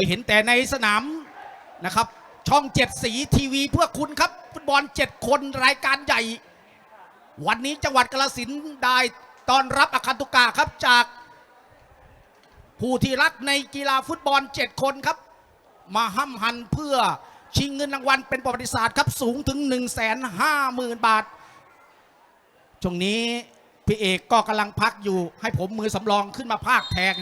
ยเห็นแต่ในสนามนะครับ ช่องเจ็ดสีทีวีเพื่อคุณครับ ฟุตบอลเจ็ดคนรายการใหญ่ วันนี้จังหวัดกาฬสินได้ต้อนรับอาคันตุกาครับจากผู้ที่รักในกีฬาฟุตบอล 7 คนครับ มาห้ำหันเพื่อชิงเงินรางวัลเป็นประวัติศาสตร์ครับสูงถึง 1 5 0 0 0 0 บาท ช่วงนี้พี่เอกก็กำลังพักอยู่ให้ผมมือสำรองขึ้นมาภาคแทน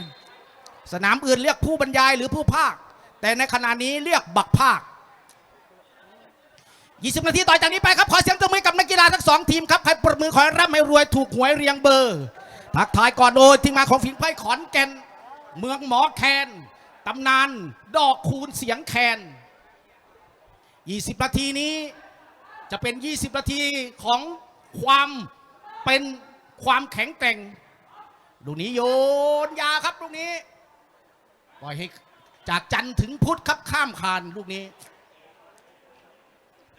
สนามอื่นเรียกผู้บรรยายหรือผู้ภาค แต่ในขณะนี้เรียกบักภาค 20 นาทีต่อจากนี้ไปครับ ขอเสียงตบมือกับนักกีฬาทั้งสองทีมครับ ใครปรบมือขอให้ร่ำให้รวยถูกหวยเรียงเบอร์ทักทายก่อนโดยทีมงานของฝีไพ่ขอนแก่น เมืองหมอแคนตำนาน ดอกคูณเสียงแคน 20 นาทีนี้จะเป็น 20 นาทีของความเป็นความแข็งแกร่งลูกนี้โยนยาครับลูกนี้ ปล่อยให้จากจันทร์ถึงพุธครับข้ามคานลูกนี้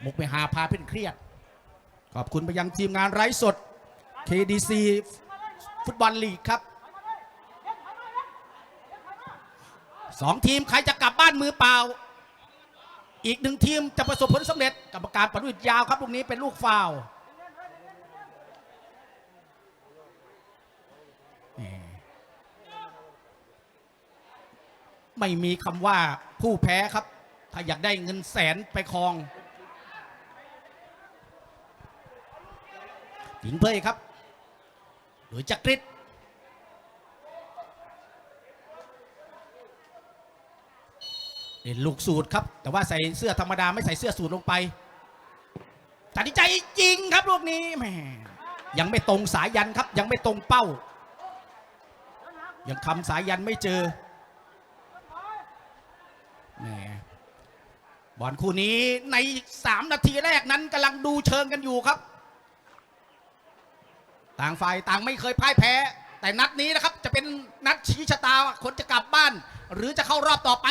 มุกไปหาพาเพื่อนเครียด ขอบคุณไปยังทีมงานไร้สด KDC ฟุตบอลลีกครับสองทีมใครจะกลับบ้านมือเปล่า อีกหนึ่งทีมจะประสบผลสำเร็จกรรมการประดุจยาวครับลูกนี้เป็นลูกฟาวล์แหม ไม่มีคำว่าผู้แพ้ครับ ถ้าอยากได้เงินแสนไปครองหญิงเพยครับโดยจักริดเล่นลูกสูตรครับ แต่ว่าใส่เสื้อธรรมดาไม่ใส่เสื้อสูตรลงไปตัดใจจริงครับลูกนี้แหมยังไม่ตรงสายยันครับ ยังไม่ตรงเป้า ยังคำสายยันไม่เจอ แหมบอลคู่นี้ใน 3 นาทีแรกนั้นกำลังดูเชิงกันอยู่ครับ ต่างฝ่ายต่างไม่เคยพ่ายแพ้ แต่นัดนี้นะครับจะเป็นนัดชี้ชะตาคนจะกลับบ้าน หรือจะเข้ารอบต่อไป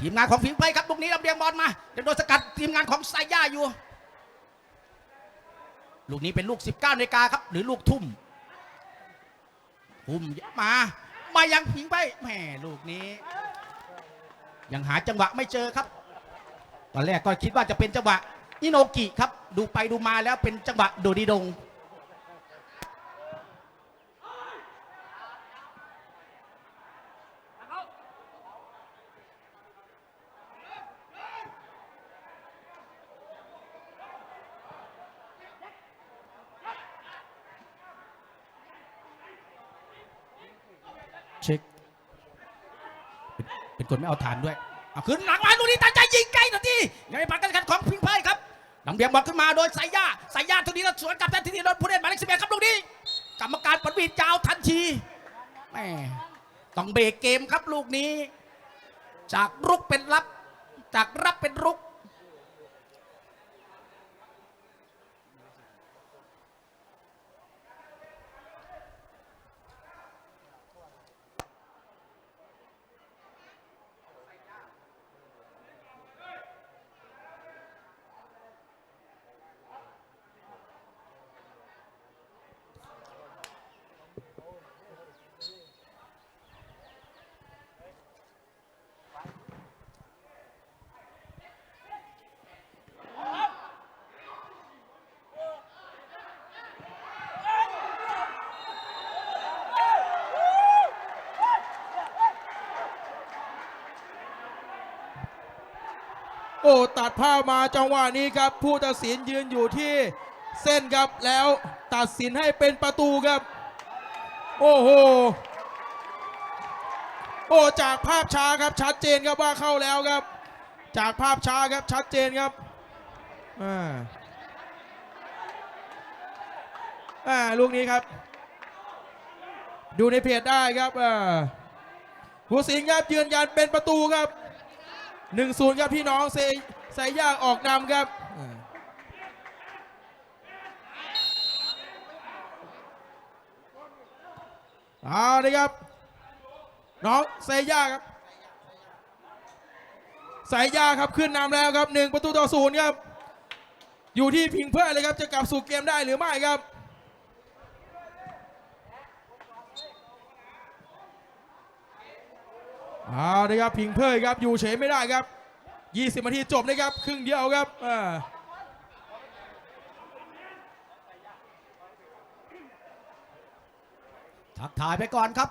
ทีมงานของฟิงไพครับลูกนี้ลำเลียงบอลมาจะโดนสกัดทีมงานของไซย่าอยู่ ลูกนี้เป็นลูก 19นาฬิกาครับ หรือลูกทุ่มทุ่มมามายังฟิงไพแหมลูกนี้ ยังหาจังหวะไม่เจอครับ ตอนแรกก็คิดว่าจะเป็นจังหวะนิโนกิครับ ดูไปดูมาแล้วเป็นจังหวะโดดีดง เช็ค เป็นคนไม่เอาฐานด้วยเอาขึ้นหลังมาลูกนี้ตั้งใจยิงไกลหน่อยทียังไม่ปัดกันขันของพิงไพ่ครับลำเบียงบอลขึ้นมาโดยสายยาสายยาทุกนี้แล้วสวนกลับทันทีโดนผู้เล่นหมายเลขสิบเอ็ดครับลูกนี้กรรมการปัดวีดยาวทันทีแม่ต้องเบรกเกมครับลูกนี้ จากรุกเป็นรับ จากรับเป็นรุก โอ้ตัดภามาจังหวะนี้ครับ ผู้ตัดสินยืนอยู่ที่เส้นครับแล้วตัดสินให้เป็นประตูครับ โอ้โหโอ้จากภาพช้าครับชัดเจนครับว่าเข้าแล้วครับ จากภาพช้าครับชัดเจนครับอ่าอ่าลูกนี้ครับ ดูในเพจได้ครับอ่าผู้สิงครับยืนยันเป็นประตูครับ หนึ่งศูนย์ครับพี่น้องเซไซย่างออกนำครับเอาเลยครับ น้องไซย่าครับไซย่าครับขึ้นนำแล้วครับหนึ่งประตูต่อศูนย์ครับ อยู่ที่พิงเพื่อเลยครับจะกลับสู่เกมได้หรือไม่ครับ เอาเลยครับพิงเพยครับอยู่เฉยไม่ได้ครับ 20นาทีจบนะครับ ครึ่งเดียวครับอ่าทักทายไปก่อนครับ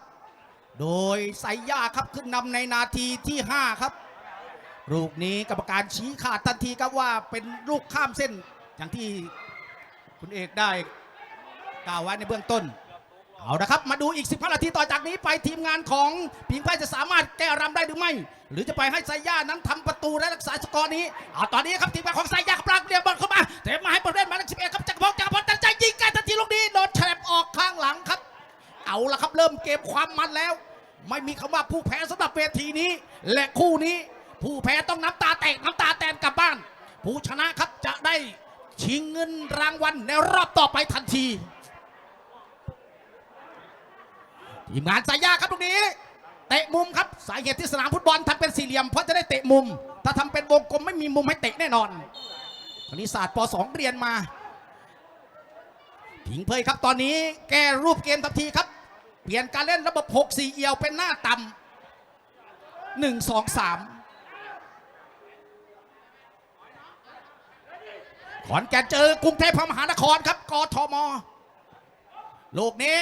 โดยไซย่าครับขึ้นนำในนาทีที่ 5 ครับ ลูกนี้กรรมการชี้ขาดทันทีครับว่าเป็นลูกข้ามเส้นอย่างที่คุณเอกได้กล่าวไว้ในเบื้องต้น เอาละครับ มาดูอีก 15 นาทีต่อจากนี้ไปทีมงานของพิงไพ่จะสามารถแก้รำได้หรือไม่ หรือจะไปให้ไซย่านั้นทำประตูและรักษาสกอร์นี้เอาตอนนี้ครับทีมงานของไซย่าครับปลากเรียบบอลเข้ามาเตะมาให้ประเด็นมาเลขสิบเอ็ดครับจักรพงศ์จักรพงศ์ตั้งใจยิงไกลทันทีลูกนี้โดนแฉลบออกข้างหลังครับ เอาละครับเริ่มเกมความมันแล้ว ไม่มีคำว่าผู้แพ้สำหรับเวทีนี้ และคู่นี้ ผู้แพ้ต้องน้ำตาแตกน้ำตาแตนกลับบ้าน ผู้ชนะครับจะได้ชิงเงินรางวัลในรอบต่อไปทันที ทีมงานสายยาครับตรงนี้เตะมุมครับสาเหตุที่สนามฟุตบอลทำเป็นสี่เหลี่ยมเพราะจะได้เตะมุม ถ้าทำเป็นวงกลมไม่มีมุมให้เตะแน่นอนคณิตศาสตร์ป .2 เรียนมาผิงเพยครับตอนนี้แก้รูปเกมทันทีครับ เปลี่ยนการเล่นระบบ 6 4 เอียวเป็นหน้าต่ำหนึ่งสองสามขอนแก่นเจอกรุงเทพมหานครครับกทม ลูกนี้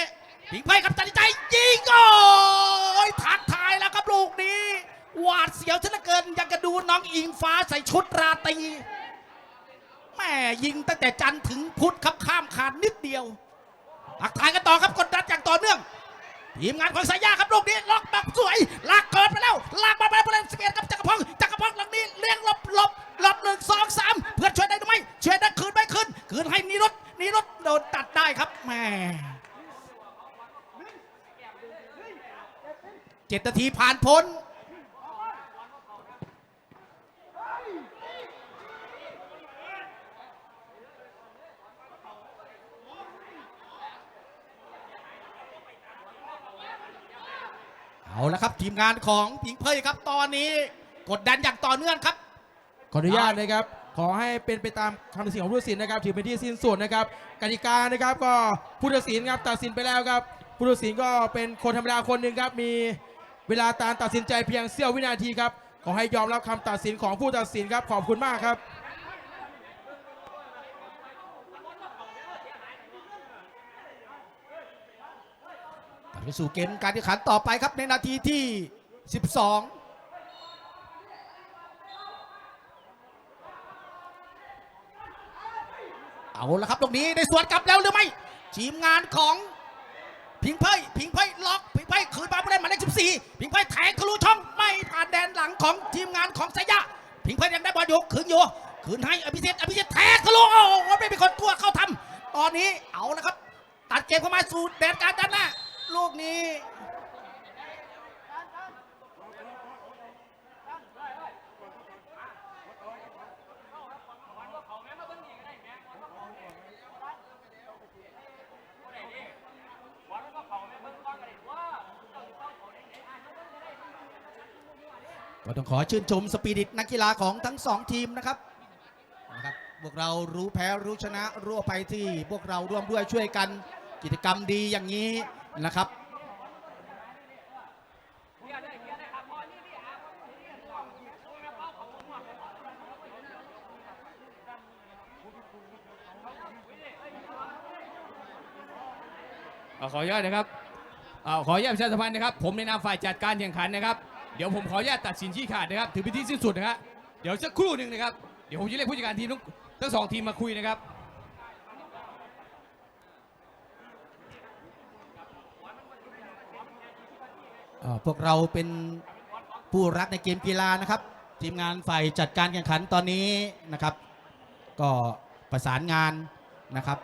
ผิงเพยครับตัดสินใจยิงโอ้ยทักทายแล้วครับลูกนี้ หวาดเสียวซะเหลือเกินอยากจะดูน้องอิงฟ้าใส่ชุดราตรีแม่ยิงตั้งแต่จันทร์ถึงพุธครับข้ามขาดนิดเดียวทักทายกันต่อครับกดดันอย่างต่อเนื่องทีมงานของสายยาครับลูกนี้ล็อกแบบสวยลากเกินไปแล้วลากมาไปประเด็นสเปียนกับจักรพงศ์จักรพงศ์หลังนี้เลี้ยงหลบหลบหลบหนึ่งสองสามเพื่อนช่วยได้หรือไม่ช่วยได้คืนไม่คืนคืนให้นิรุตนิรุตโดนตัดได้ครับแม่ เจ็ดนาทีผ่านพ้น เอาละครับทีมงานของผิงเพยครับ ตอนนี้กดดันอย่างต่อเนื่องครับ ขออนุญาตนะครับ ขอให้เป็นไปตามคำตัดสินของผู้ตัดสินนะครับ ถือเป็นที่สิ้นสุดนะครับกติกานะครับ ก็ผู้ตัดสินครับตัดสินไปแล้วครับผู้ตัดสินก็เป็นคนธรรมดาคนหนึ่งครับมี เวลาการตัดสินใจเพียงเสี้ยววินาทีครับ ขอให้ยอมรับคำตัดสินของผู้ตัดสินครับ ขอบคุณมากครับไปสู่เกมการแข่งขันต่อไปครับในนาทีที่ 12เอาละครับตรงนี้ได้สวนกลับแล้วหรือไม่ทีมงานของพิงเพยพิงเพยล็อก คืนมาผู้เล่นหมายเลข14 พิงไพยแทงทะลุช่องไม่ผ่านแดนหลังของทีมงานของสยะ พิงไพยยังได้บอลอยู่คืนอยู่คืนให้อภิเษอภิเษแทงทะลุโอ้โหไม่มีคนตัวเข้าทำตอนนี้เอาละครับ ตัดเกมเข้ามาสู่แดนการด้านหน้าลูกนี้ ก็ต้องขอชื่นชมสปิริตนักกีฬาของทั้งสองทีมนะครับนะครับ พวกเรารู้แพ้รู้ชนะรู้อภัยที่พวกเราร่วมด้วยช่วยกันกิจกรรมดีอย่างนี้นะครับขออนุญาตนะครับขออนุญาตประชาสัมพันธ์นะครับ ผมในนามฝ่ายจัดการแข่งขันนะครับ เดี๋ยวผมขออนุญาตตัดสินชี้ขาดนะครับ ถือเป็นที่สิ้นสุดนะครับเดี๋ยวสักครู่หนึ่งนะครับ เดี๋ยวผมจะเรียกผู้จัดการทีมทั้งทั้งสองทีมมาคุยนะครับ เอ่อพวกเราเป็นผู้รักในเกมกีฬานะครับ ทีมงานฝ่ายจัดการแข่งขันตอนนี้นะครับ ก็ประสานงานนะครับ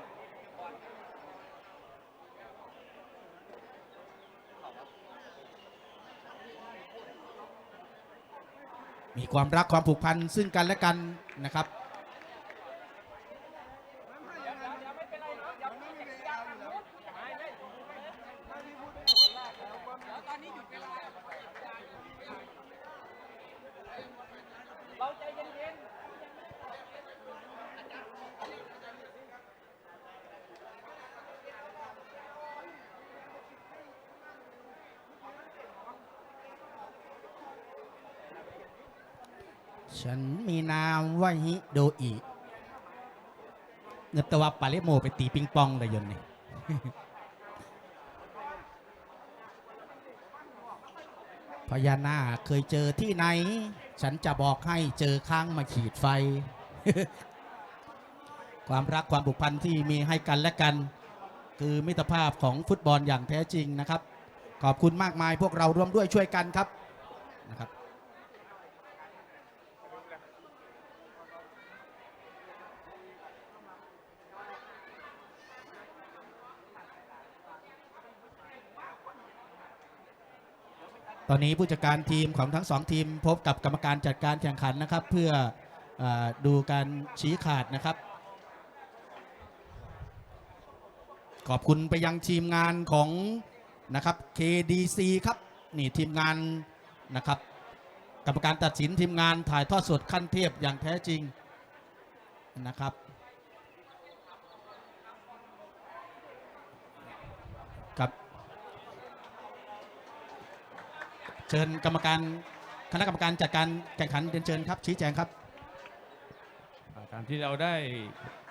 มีความรักความผูกพันซึ่งกันและกันนะครับ เงตวาปาเลโมไปตีปิงปองเลยยนนี่พญานาคเคยเจอที่ไหน ฉันจะบอกให้เจอข้างมาขีดไฟ ความรักความผูกพันที่มีให้กันและกัน คือมิตรภาพของฟุตบอลอย่างแท้จริงนะครับ ขอบคุณมากมายพวกเราร่วมด้วยช่วยกันครับนะครับ ตอนนี้ผู้จัดการทีมของทั้งสองทีม พบกับกรรมการจัดการแข่งขันนะครับ เพื่อออดูการชี้ขาดนะครับ ขอบคุณไปยังทีมงานของนะครับ KDC ครับนี่ทีมงานนะครับ กรรมการตัดสินทีมงานถ่ายทอดสดขั้นเทพอย่างแท้จริงนะครับครับ เชิญกรรมการคณะกรรมการจัดการแข่งขันเรียนเชิญครับ ชี้แจงครับอ่าตามที่เราได้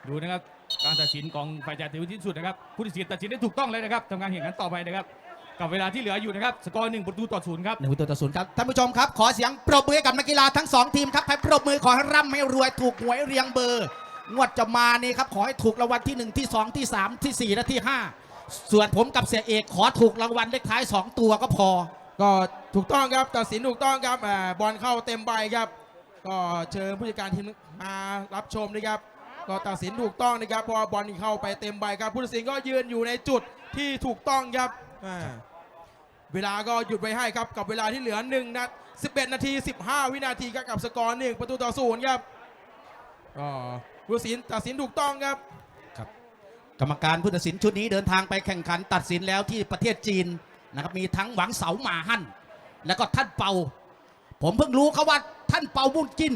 ดูนะครับ การตัดสินของฝ่ายจัดถือว่าที่สุดนะครับผู้ตัดสินตัดสินได้ถูกต้องเลยนะครับทำการแข่งขันต่อไปนะครับ กับเวลาที่เหลืออยู่นะครับ สกอร์หนึ่งประตูต่อศูนย์ครับหนึ่งประตูต่อศูนย์ครับท่านผู้ชมครับ ขอเสียงปรบมือให้กับนักกีฬาทั้งสองทีมครับให้ปรบมือขอให้ร่ำให้รวยถูกหวยเรียงเบอร์งวดจะมานี่ครับขอให้ถูกรางวัลที่1ที่2ที่3ที่4และที่ 5 ส่วนผมกับเสียเอกขอถูกรางวัลเลขท้าย 2 ตัวก็พอก็ ถูกต้องครับตัดสินถูกต้องครับอบอลเข้าเต็มใบครับ ก็เชิญผู้จัดการทีมมารับชมนะครับ ก็ตัดสินถูกต้องนะครับเพราะบอลเข้าไปเต็มใบครับผู้ตัดสินก็ยืนอยู่ในจุดที่ถูกต้องครับเวลาก็หยุดไว้ให้ครับกับเวลาที่เหลือ1นัด11 นาที 15 วินาทีครับกับสกอร์1ประตูต่อศูนย์ครับก็ผู้ตัดสินตัดสินถูกต้องครับ กรรมการผู้ตัดสินชุดนี้เดินทางไปแข่งขันตัดสินแล้วที่ประเทศจีนนะครับมีทั้งหวังเสาหมาหั่น แล้วก็ท่านเปา ผมเพิ่งรู้เขาว่าท่านเปาบุญกิน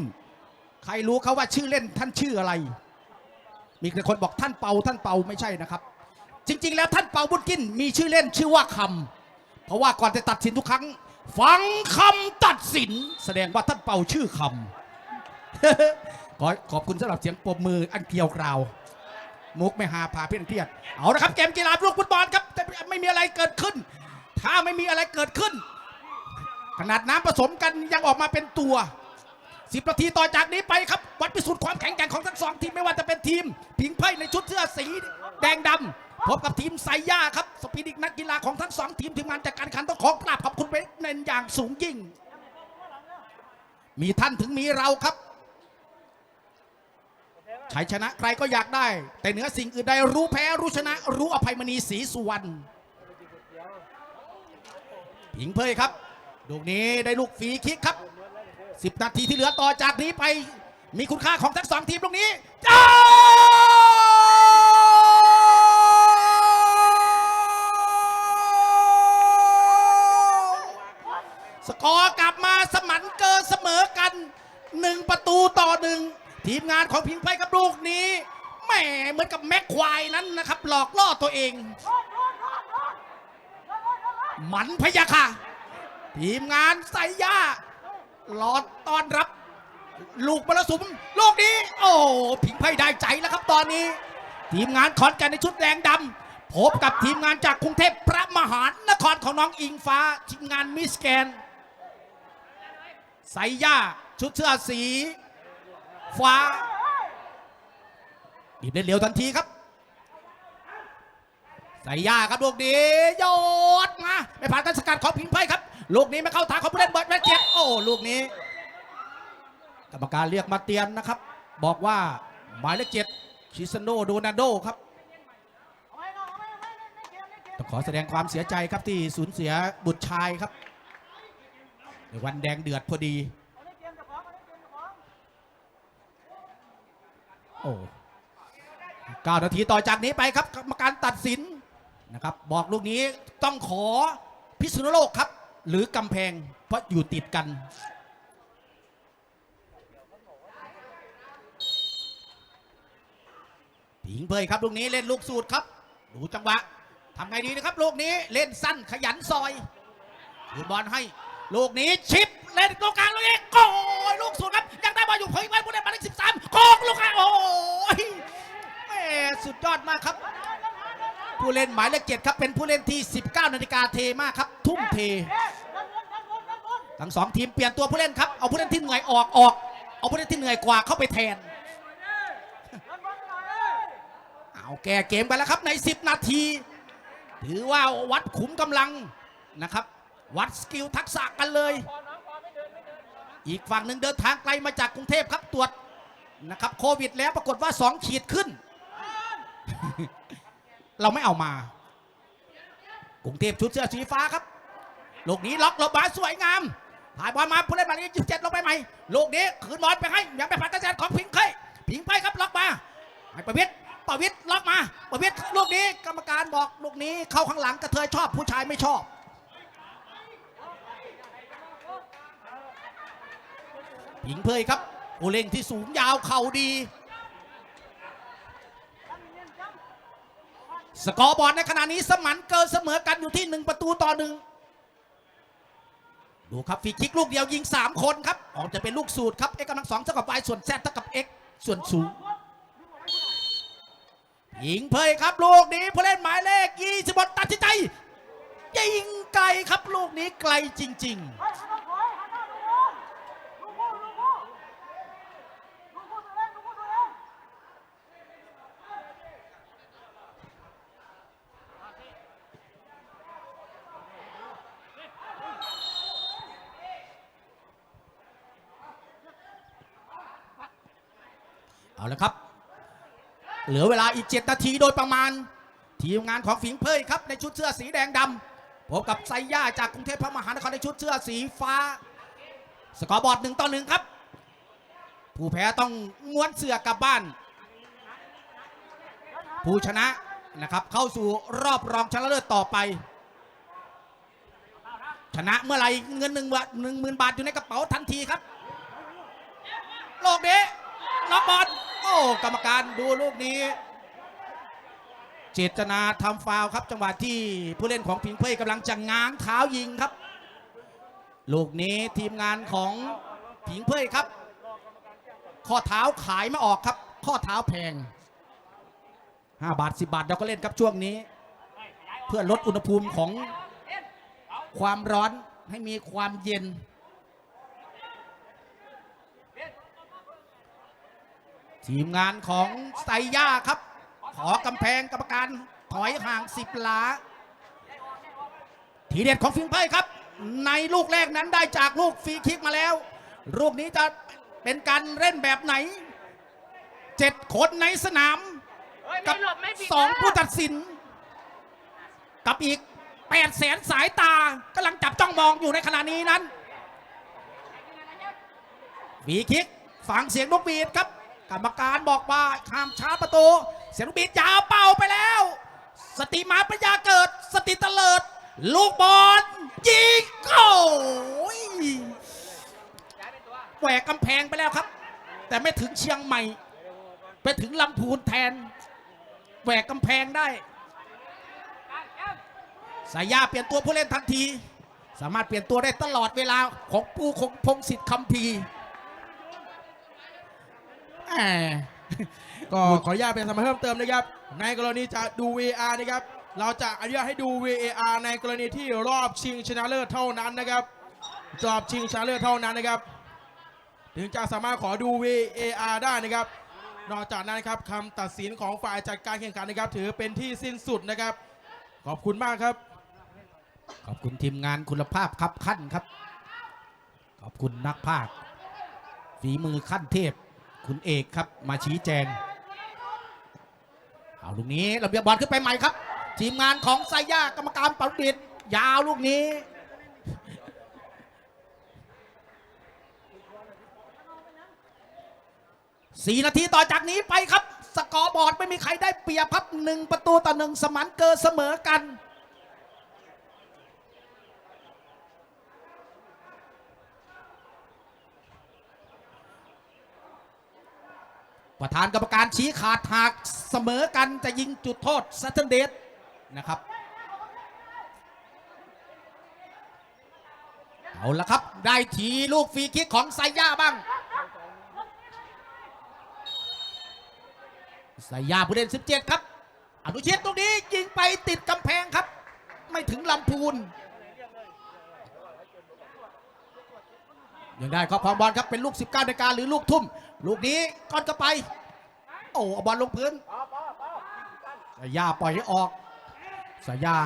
ใครรู้เขาว่าชื่อเล่นท่านชื่ออะไร มีคนบอกท่านเปาท่านเปาไม่ใช่นะครับ จริง ๆ แล้วท่านเปาบุญกิน มีชื่อเล่นชื่อว่าคำเพราะว่าก่อนจะตัดสินทุกครั้ง ฟังคำตัดสิน แสดงว่าท่านเปาชื่อคำขอขอบคุณสำหรับเสียงปรบมืออันเกลียวกราวมุกไม่หาพาเพื่อนเครียดเอาละครับเกมกีฬาลูกฟุตบอลครับแต่ไม่มีอะไรเกิดขึ้น ถ้าไม่มีอะไรเกิดขึ้น ขนาดน้ำผสมกันยังออกมาเป็นตัวสิบนาทีต่อจากนี้ไปครับ วัดพิสูจน์ความแข็งแกร่งของทั้งสองทีมไม่ว่าจะเป็นทีมผิงไพ่ในชุดเสื้อสีแดงดำพบกับทีมไซย่าครับ สปีดิกนักกีฬาของทั้งสองทีมทีมงานจากการขันต้องขอกราบขอบคุณเป็นเน้นอย่างสูงยิ่ง มีท่านถึงมีเราครับชัยชนะใครก็อยากได้ แต่เหนือสิ่งอื่นใดรู้แพ้รู้ชนะ รู้อภัยมณีศรีสุวรรณผิงเพยครับ ลูกนี้ได้ลูกฟรีคิกครับ 10 นาทีที่เหลือต่อจากนี้ไป มีคุณค่าของทั้งสองทีมลูกนี้จ้าสกอร์กลับมาสมันเกินเสมอกันหนึ่งประตูต่อหนึ่งทีมงานของพิงไพกับลูกนี้แหมเหมือนกับแม็กควายนั้นนะครับ หลอกล่อตัวเอง หมันพยาค่ะ ทีมงานไซย่ารอต้อนรับ ลูกมรสุมลูกนี้ โอ้ผิงไพ่ได้ใจแล้วครับตอนนี้ ทีมงานขอนแก่นในชุดแดงดำพบกับทีมงานจากกรุงเทพพระมหานครของน้องอิงฟ้า ทีมงานมิสแกนไซย่าชุดเสื้อสี ฟ้าบีบเล่นเร็วทันทีครับใส่ยาครับลูกนี้โยดมาไม่ผ่านการสกัดของพิงไพ่ครับ ลูกนี้ไม่เข้าทางของผู้เล่นเบิร์ดแมนเจ็ดโอ้ลูกนี้ กรรมการเรียกมาเตือนนะครับ บอกว่าหมายเลขเจ็ดชิซโนโดนาโดครับต้องขอแสดงความเสียใจครับที่สูญเสียบุตรชายครับในวันแดงเดือดพอดี โอ้เก้านาทีต่อจากนี้ไปครับกรรมการตัดสินนะครับ บอกลูกนี้ต้องขอพิษณุโลกครับ หรือกำแพงเพราะอยู่ติดกัน ผิงเพยครับลูกนี้เล่นลูกสูตรครับ ดูจังหวะทำไงดีนะครับลูกนี้เล่นสั้นขยันซอยคืนบอลให้ ลูกนี้ชิปเล่นตรงกลางลูกนี้โอ้ยลูกสูตรครับยังได้บอลอยู่เฮ้ยไปผู้เล่นหมายเลขสิบสามโกงลูกอะโอ้ยแม่สุดยอดมากครับ ผู้เล่นหมายเลขเจ็ดครับเป็นผู้เล่นที่ 19นาฬิกาเทมากครับ ทุ่มเท ทั้งสองทีมเปลี่ยนตัวผู้เล่นครับเอาผู้เล่นที่เหนื่อยออกออก เอาผู้เล่นที่เหนื่อยกว่าเข้าไปแทน เอาแก้เกมไปแล้วครับใน 10 นาที ถือว่าวัดขุมกำลังนะครับ วัดสกิลทักษะกันเลย อีกฝั่งหนึ่งเดินทางไกลมาจากกรุงเทพครับตรวจนะครับโควิดแล้วปรากฏว่า 2 ขีดขึ้น เราไม่เอามากรุงเทพชุดเสื้อสีฟ้าครับ ลูกนี้ล็อกลบมาสวยงามถ่ายบอลมาผู้เล่นหมายเลข27ลงไปใหม่ ลูกนี้คืนบอลไปให้ยังไปผ่านกระแสของพิงค์ไข่พิงค์ไพ่ครับล็อกมาให้ประวิทย์ประวิทย์ล็อกมาประวิทย์ลูกนี้กรรมการบอกลูกนี้เข้าข้างหลังกระเทยชอบผู้ชายไม่ชอบพิงค์เพยครับผู้เล่นที่สูงยาวเข่าดี สกอร์บอร์ดในขณะนี้สมันเกินเสมอกันอยู่ที่หนึ่งประตูต่อหนึ่งดูครับฟรีคิกลูกเดียวยิง 3 คนครับ ออกจะเป็นลูกสูตรครับเอ็กกำลังสองเท่ากับ y ส่วน z เท่ากับ x ส่วนสูงยิงเพยครับลูกนี้ผู้เล่นหมายเลข20บตัดสินใจยิงไกลครับลูกนี้ไกลจริง ๆ เอาละครับ เหลือเวลาอีก 7 นาทีโดยประมาณ ทีมงานของฝิงเพยครับ ในชุดเสื้อสีแดงดำพบกับไซย่าจากกรุงเทพมหานครในชุดเสื้อสีฟ้า สกอร์บอร์ดหนึ่งต่อหนึ่งครับ ผู้แพ้ต้องม้วนเสื้อกลับบ้าน ผู้ชนะนะครับเข้าสู่รอบรองชนะเลิศต่อไป ชนะเมื่อไหร่เงินหนึ่งบาทหนึ่งหมื่นบาทอยู่ในกระเป๋าทันทีครับโลกนี้ล็อกบอล โอ้กรรมการดูลูกนี้ เจตนาทำฟาวครับ จังหวะที่ผู้เล่นของพิงเพยกำลังจะง้างเท้ายิงครับ ลูกนี้ทีมงานของพิงเพยครับ ข้อเท้าขายไม่ออกครับ ข้อเท้าแพง 5 บาท 10 บาทเราก็เล่นครับช่วงนี้ เพื่อลดอุณหภูมิของความร้อนให้มีความเย็น ทีมงานของไซย่าครับ ขอกำแพงกรรมการถอยห่างสิบหลา ทีเด็ดของฟิงไพ่ครับ ในลูกแรกนั้นได้จากลูกฟรีคิกมาแล้ว ลูกนี้จะเป็นการเล่นแบบไหนเจ็ดคนในสนาม กับสองผู้ตัดสิน กับอีก8ปดแสนสายตากำลังจับจ้องมองอยู่ในขณะนี้นั้นบีคิกฟังเสียงนกบีดครับ กรรมการบอกว่าห้ามช้าประตู เสียงนกบีดยาวเป่าไปแล้ว สติมาปัญญาเกิด สติเตลิด ลูกบอลยิงโอ้ยแหวกกำแพงไปแล้วครับ แต่ไม่ถึงเชียงใหม่ ไปถึงลำพูนแทน แหวกกำแพงได้ สายยาเปลี่ยนตัวผู้เล่นทันที สามารถเปลี่ยนตัวได้ตลอดเวลาของปูคงพงศิษฐ์คำพี แหมก็ขออนุญาตเป็นสมัยเพิ่มเติมนะครับ ในกรณีจะดู VAR นะครับ เราจะอนุญาตให้ดู VAR ในกรณีที่รอบชิงชนะเลิศเท่านั้นนะครับรอบชิงชนะเลิศเท่านั้นนะครับ ถึงจะสามารถขอดู VAR ได้นะครับ นอกจากนั้นนะครับคำตัดสินของฝ่ายจัดการแข่งขันนะครับ ถือเป็นที่สิ้นสุดนะครับ ขอบคุณมากครับ ขอบคุณทีมงานคุณภาพครับขั้นครับ ขอบคุณนักภาคฝีมือขั้นเทพ คุณเอกครับมาชี้แจง เอาลูกนี้ระเบียบบอลขึ้นไปใหม่ครับ ทีมงานของไซย่ากรรมการปาดิดยาวลูกนี้สี่นาทีต่อจากนี้ไปครับ สกอร์บอร์ดไม่มีใครได้เปรียบครับหนึ่งประตูต่อหนึ่งสมันเกินเสมอกัน ประธานกรรมการชี้ขาดหากเสมอกันจะยิงจุดโทษซัตเทนเดสนะครับ เอาละครับ ได้ทีลูกฟรีคิกของไซย่าบ้างไซย่าผู้เล่น 17 ครับ อนุเชิตตรงนี้ยิงไปติดกำแพงครับ ไม่ถึงลำพูน ยังได้ครอบครองบอลครับเป็นลูก 19นาฬิกาหรือลูกทุ่ม ลูกนี้ก้อนเข้าไป โอ้เอาบอลลงพื้นสายยาปล่อยให้ออกสายยา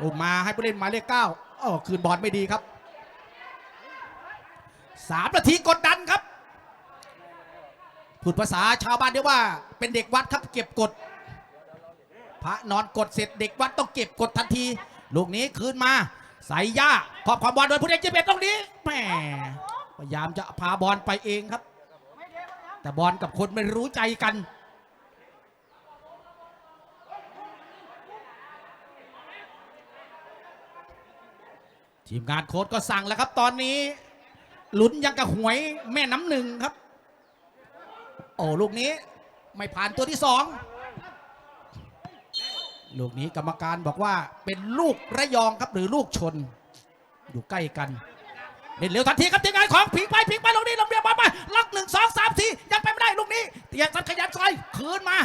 อุ้มาให้ผู้เล่นหมายเลขเก้าโอ้คืนบอลไม่ดีครับสามนาทีกดดันครับพูดภาษาชาวบ้านเรียกว่าเป็นเด็กวัดครับเก็บกด พระนอนกดเสร็จเด็กวัดต้องเก็บกดทันที ลูกนี้คืนมา ใส่ย่าขอบความบอลโดยผู้เล่นเจเบตตรงนี้แหม พยายามจะพาบอลไปเองครับ แต่บอลกับคนไม่รู้ใจกันทีมงานโค้ชก็สั่งแล้วครับ ตอนนี้ลุ้นยังกับหวยแม่น้ำหนึ่งครับ โอ้ลูกนี้ไม่ผ่านตัวที่สองลูกนี้กรรมการบอกว่าเป็นลูกระยองครับหรือลูกชน อยู่ใกล้กัน เล่นเร็วทันทีครับทีมงานของผิงไปผิงไปลูกนี้ลงเรียบอลไปล็อกหนึ่งสองสามสี่ยังไปไม่ได้ลูกนี้เตียงสันขยันซอยคืนมา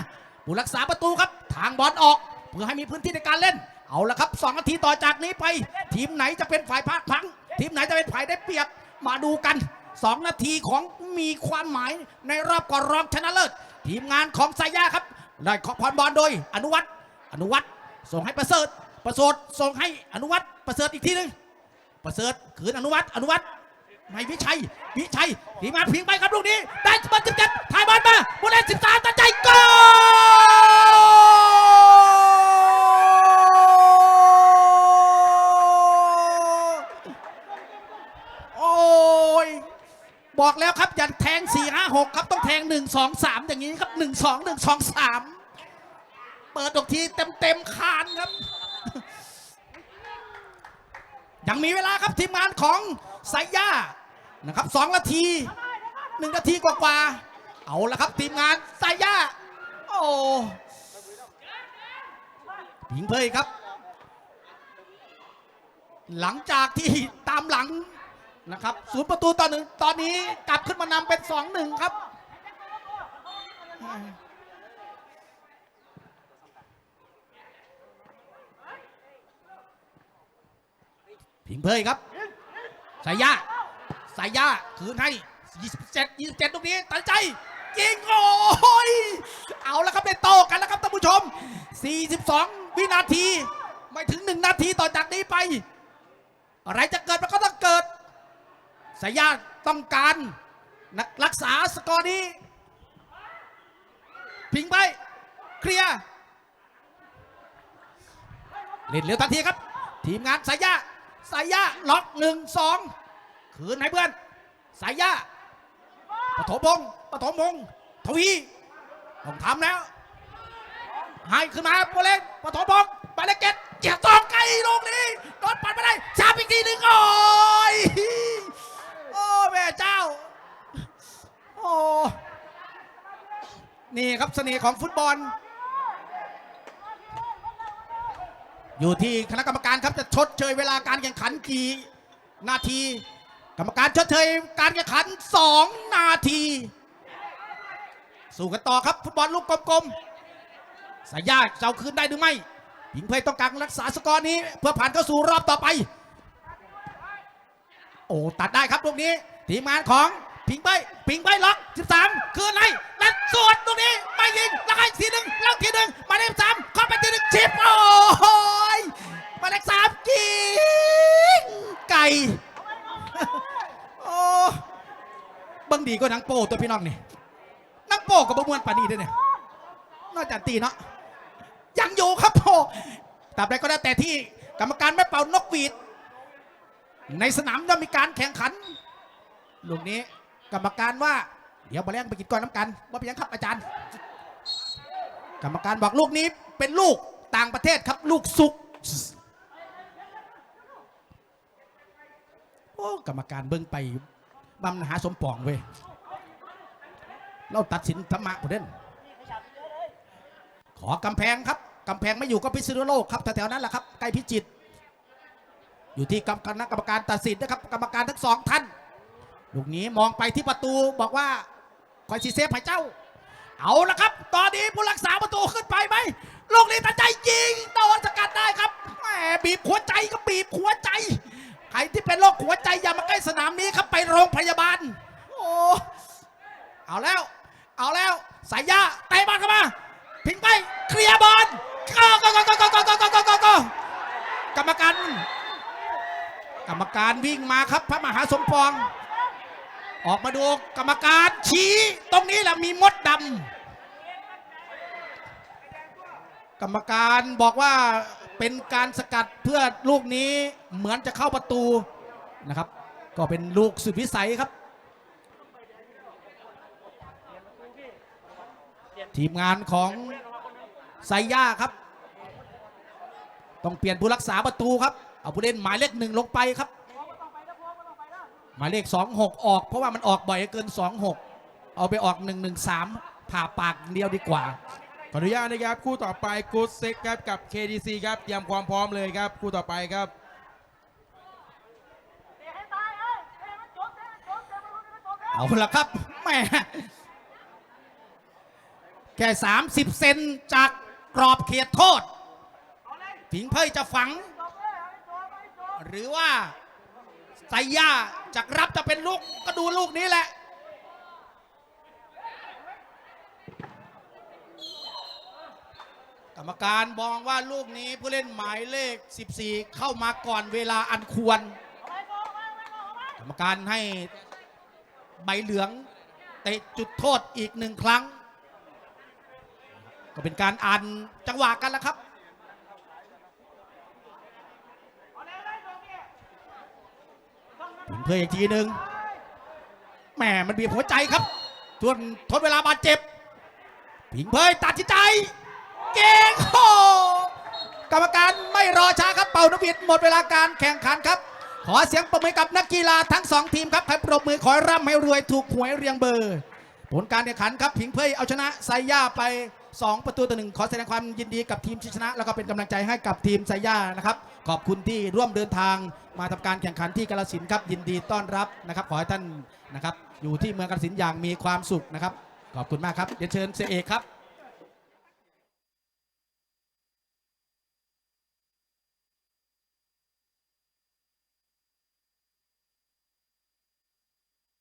ผู้รักษาประตูครับ ทางบอลออก เพื่อให้มีพื้นที่ในการเล่น เอาละครับสองนาทีต่อจากนี้ไป ทีมไหนจะเป็นฝ่ายพักพัง ทีมไหนจะเป็นฝ่ายได้เปรียบมาดูกัน2นาทีของมีความหมายในรอบก่อนรองชนะเลิศทีมงานของไซย่าครับได้ขอพรบอลโดยอนุวัตรอนุวัตรส่งให้ประเสริฐประเสริฐส่งให้อนุวัตรประเสริฐอีกทีหนึง ประเสริฐคืนอนุวัตอนุวัตไม่วิชัย วิชัยทีมานพิงไปครับลูกนี้ ได้บอร์สิบเจ็ดถ่ายบอลมาผู้เลนสิบสามตัดใจโกโอ้ย บอกแล้วครับอย่าแทง4 5 6ครับ ต้องแทง1 2 3อย่างนี้ครับ1 2 1 2 3เปิดดอกทีเต็มเต็มคานครับ ยังมีเวลาครับทีมงานของไซย่านะครับ2นาที1นาทีกว่าๆเอาละครับทีมงานไซย่าโอ้ผิงเพยครับ หลังจากที่ตามหลังนะครับศูนย์ประตูต่อหนึ่งตอนนี้กลับขึ้นมานำเป็นสองหนึ่งครับ ผิงเพยครับสายยาสายยาคืนให้ 27 27 ตรงนี้ ตัดใจยิงโอ้ยเอาแล้วครับได้โตกันแล้วครับท่านผู้ชม 42 วินาที ไม่ถึง 1 นาทีต่อจากนี้ไป อะไรจะเกิดมันก็ต้องเกิดสายญาต้องการรักษาสกอร์นี้ พิงไป เคลียร์เล่นเร็วทันทีครับ ทีมงานสายญา สายญาล็อกหนึ่งสองคืนให้เพื่อน สายญาปฐมพงศ์ปฐมพงศ์ทวีต้องทำแล้วให้ขึ้นมาโปเล่นปฐมพงศ์ไปเลกเก็ตเจียตองไกลลูกนี้โดนปัดไม่ได้ชาบอีกทีหนึ่งโอ้ยโอ้แม่เจ้าโอ้นี่ครับเสน่ห์ของฟุตบอล อยู่ที่คณะกรรมการครับจะชดเชยเวลาการแข่งขันกี่นาที กรรมการชดเชยการแข่งขัน 2 นาที สู้กันต่อครับฟุตบอลลูกกลมๆสายยากจะเอาคืนได้หรือไม่หญิงเพยต้องการรักษาสกอร์นี้เพื่อผ่านเข้าสู่รอบต่อไป โอ้ตัดได้ครับลูกนี้ทีมงานของ พิงไปพิงไปล็อก13 คืนให้และสวดตรงนี้ไม่ยิงแล้วให้ทีหนึ่งแล้วทีหนึ่งมาเลขสามเข้าไปทีหนึ่งชิปโอ้ยหมาเลขสามยิงไก่โอ้บังดีก็นังโป้ตัวพี่น้องนี่นังโป้กับบมวนปานีด้วยเนี่ยนอกจากตีเนาะยังอยู่ครับโอ้แต่ใดก็ได้แต่ที่กรรมการไม่เป่านกหวีด ในสนามจะมีการแข่งขันลูกนี้ กรรมการว่า เดี๋ยวมาแล้งไปกินก่อนน้ำกันว่าเป็นยังครับอาจารย์ กรรมการบอกลูกนี้เป็นลูกต่างประเทศครับลูกสุกโอ้กรรมการเบิ้งไปบำหาสมปองเว้ยเราตัดสินธรรมะผู้เด่นขอกำแพงครับกำแพงไม่อยู่ก็พิษณุโลกครับแถวๆนั้นแหละครับใกล้พิจิตรอยู่ที่กรรมคณะกรรมการตัดสินนะครับ กรรมการทั้งสองท่าน ลูกนี้มองไปที่ประตูบอกว่าคอยซีเซฟให้เจ้า เอาละครับ ตอนนี้ผู้รักษาประตูขึ้นไปไหมลูกนี้ตัดใจยิงโดนสกัดได้ครับแหมบีบหัวใจก็บีบหัวใจ ใครที่เป็นโรคหัวใจอย่ามาใกล้สนามนี้ครับไปโรงพยาบาล โอ้เอาแล้ว เอาแล้วสายยาเตะบอลเข้ามาพิงไปเคลียร์บอลก็ก็ก็ก็ก็ก็ก็ก็ก็ก็กรรมการ กรรมการวิ่งมาครับพระมหาสมปอง ออกมาดูกรรมการชี้ตรงนี้แหละมีมดดำกรรมการบอกว่าเป็นการสกัดเพื่อลูกนี้เหมือนจะเข้าประตูนะครับ ก็เป็นลูกสุดวิสัยครับ ทีมงานของไซย่าครับ ต้องเปลี่ยนผู้รักษาประตูครับ เอาผู้เล่นหมายเลขหนึ่งลงไปครับ หมายเลข 26 ออก เพราะว่ามันออกบ่อยเกิน 26 เอาไปออก 113 ผ่าปากอย่างเดียวดีกว่า ขออนุญาตนะครับ คู่ต่อไปกูดเซ็กครับกับ KDC ครับเตรียมความพร้อมเลยครับ คู่ต่อไปครับเอาละครับแหม่แค่ 30 เซนจากกรอบเขตโทษผิงเพยจะฝัง หรือว่าไซย่า จะรับจะเป็นลูกก็ดูลูกนี้แหละ กรรมการมองว่าลูกนี้ผู้เล่นหมายเลข 14 เข้ามาก่อนเวลาอันควร กรรมการให้ใบเหลืองเตะจุดโทษอีกหนึ่งครั้ง ก็เป็นการอ่านจังหวะกันแล้วครับ เพื่ออีกทีหนึ่งแหมมันบีบหัวใจครับทวนทนเวลาบาดเจ็บ ผิงเพยตัดสินใจ เก่งโอกรรมการไม่รอช้าครับเป่านกหวีดหมดเวลาการแข่งขันครับ ขอเสียงปรบมือกับนักกีฬาทั้งสองทีมครับให้ปรบมือขอร่ำให้รวยถูกหวยเรียงเบอร์ ผลการแข่งขันครับ ผิงเพยเอาชนะไซย่าไป 2 ประตูต่อหนึ่งขอแสดงความยินดีกับทีมที่ชนะ แล้วก็เป็นกำลังใจให้กับทีมไซย่านะครับ ขอบคุณที่ร่วมเดินทางมาทำการแข่งขันที่กาลสินครับยินดีต้อนรับนะครับ ขอให้ท่านนะครับอยู่ที่เมืองกาลสินอย่างมีความสุขนะครับ ขอบคุณมากครับเดี๋ยวเชิญเสเอกครับ